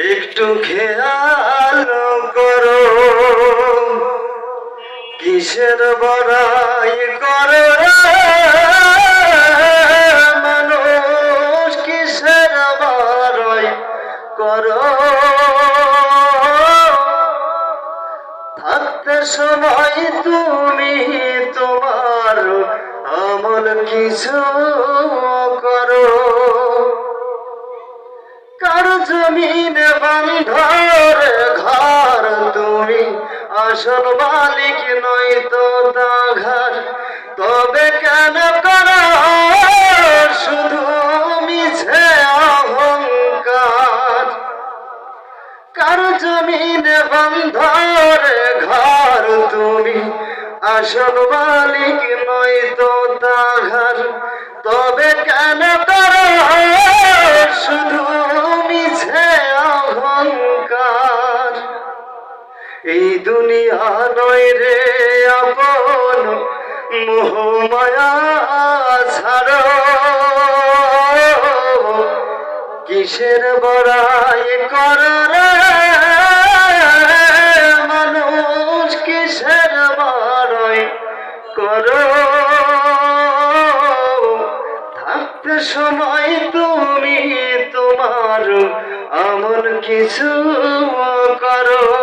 একটু খেয়াল করো। কিসের বড়াই করো মানুষ? কিসের বড়াই করো? থাকতে সময় তুমি তোমার আমল কিছু করো। কার জমিনে বান্ধর ঘর? তুমি আসল মালিক নয় তো ঘর তবে কেন কর? শুধু মিছে অহংকার। কার জমিনে বান্ধর ঘর? তুমি আসল মালিক তো তা ঘর তবে কেন কর? এই দুনিয়া নয় রে আপন মোহমায়া ছাড়ো। কিসের বড়াই কর মানুষ, কিসের বড়াই করো? থাকতে সময় তুমি তোমার আমল কিছু করো।